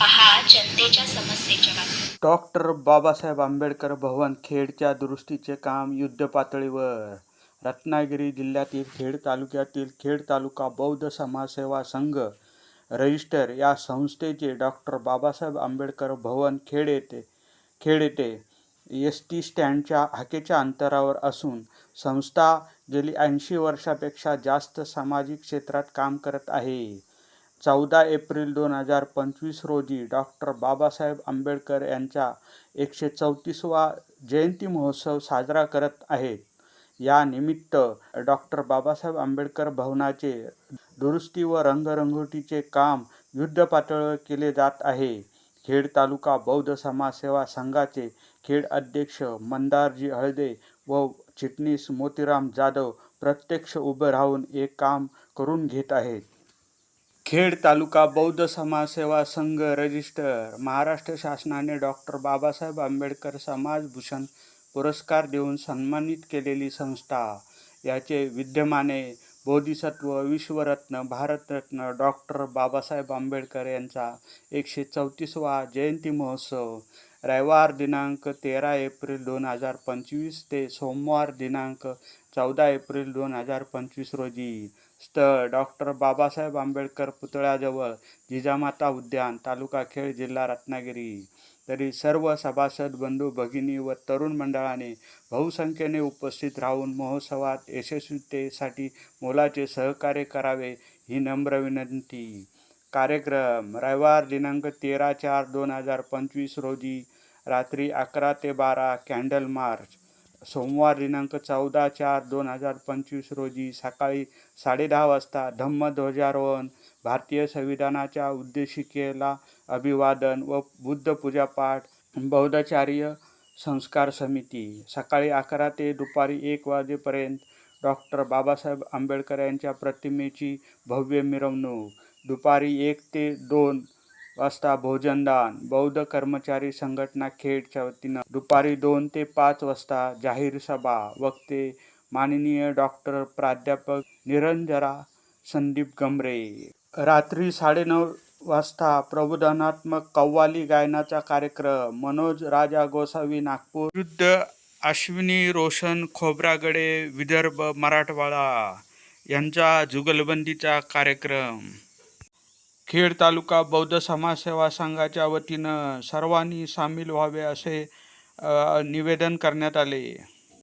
पहा जनतेच्या समस्येच्या बातम्या डॉक्टर बाबासाहेब आंबेडकर भवन खेडच्या दुरुस्तीचे काम युद्धपातळीवर रत्नागिरी जिल्ह्यातील खेड तालुक्यातील खेड तालुका बौद्ध समाजसेवा संघ रजिस्टर या संस्थेचे डॉक्टर बाबासाहेब आंबेडकर भवन खेड येथे खेड येथे एस टी स्टँडच्या हाकेच्या अंतरावर असून संस्था गेली ऐंशी वर्षापेक्षा जास्त सामाजिक क्षेत्रात काम करत आहे. चौदा एप्रिल दोन हजार पंचवीस रोजी डॉक्टर बाबासाहेब आंबेडकर यांचा एकशे चौतीसवा जयंती महोत्सव साजरा करत आहेत. या निमित्त डॉक्टर बाबासाहेब आंबेडकर भवनाचे दुरुस्ती व रंगरंगोटीचे काम युद्धपातळीवर केले जात आहे. खेड तालुका बौद्ध समाजसेवा संघाचे खेड अध्यक्ष मंदारजी हळदे व चिटणीस मोतीराम जाधव प्रत्यक्ष उभे राहून हे काम करून घेत आहेत. खेड तालुका बौद्ध समाजसेवा संघ रजिस्टर महाराष्ट्र शासनाने डॉक्टर बाबासाहेब आंबेडकर समाजभूषण पुरस्कार देऊन सन्मानित केलेली संस्था. याचे विद्यमाने बोधिसत्व विश्वरत्न भारतरत्न डॉक्टर बाबासाहेब आंबेडकर यांचा एकशे चौतीसवा जयंती महोत्सव रविवार दिनांक तेरा एप्रिल दोन हजार पंचवीस ते सोमवार दिनांक चौदा एप्रिल दोन हजार पंचवीस रोजी स्थळ डॉक्टर बाबासाहेब आंबेडकर पुतळ्याजवळ जिजामाता उद्यान तालुका खेड जिल्हा रत्नागिरी. तरी सर्व सभासद बंधू भगिनी व तरुण मंडळाने बहुसंख्येने उपस्थित राहून महोत्सवात यशस्वीतेसाठी मोलाचे सहकार्य करावे ही नम्र विनंती. कार्यक्रम. रविवार दिनांक तेरा चार दोन हजार पंचवीस रोजी रात्री अकरा ते बारा कॅन्डल मार्च. सोमवार दिनांक चौदा चार दोन हजार पंचवीस रोजी सकाळी साडेदहा वाजता धम्मध्वजारोहण भारतीय संविधानाच्या उद्देशिकेला अभिवादन व बुद्ध पूजापाठ बौद्धाचार्य संस्कार समिती. सकाळी अकरा ते दुपारी एक वाजेपर्यंत डॉक्टर बाबासाहेब आंबेडकर यांच्या प्रतिमेची भव्य मिरवणूक. दुपारी एक ते दोन वाजता भोजनदान बौद्ध कर्मचारी संघटना खेडच्या वतीनं. दुपारी दोन ते पाच वाजता जाहीर सभा वक्ते माननीय डॉक्टर प्राध्यापक निरंजरा संदीप गमरे रात्री साडेनऊ वाजता प्रबोधनात्मक कव्वाली गायनाचा कार्यक्रम मनोज राजा गोसावी नागपूर. विरुद्ध अश्विनी रोशन खोब्रागडे विदर्भ मराठवाडा यांचा जुगलबंदीचा कार्यक्रम. खेड तालुका बौद्ध समाजसेवा संघाच्या वतीनं सर्वांनी सामील व्हावे असे निवेदन करण्यात आले.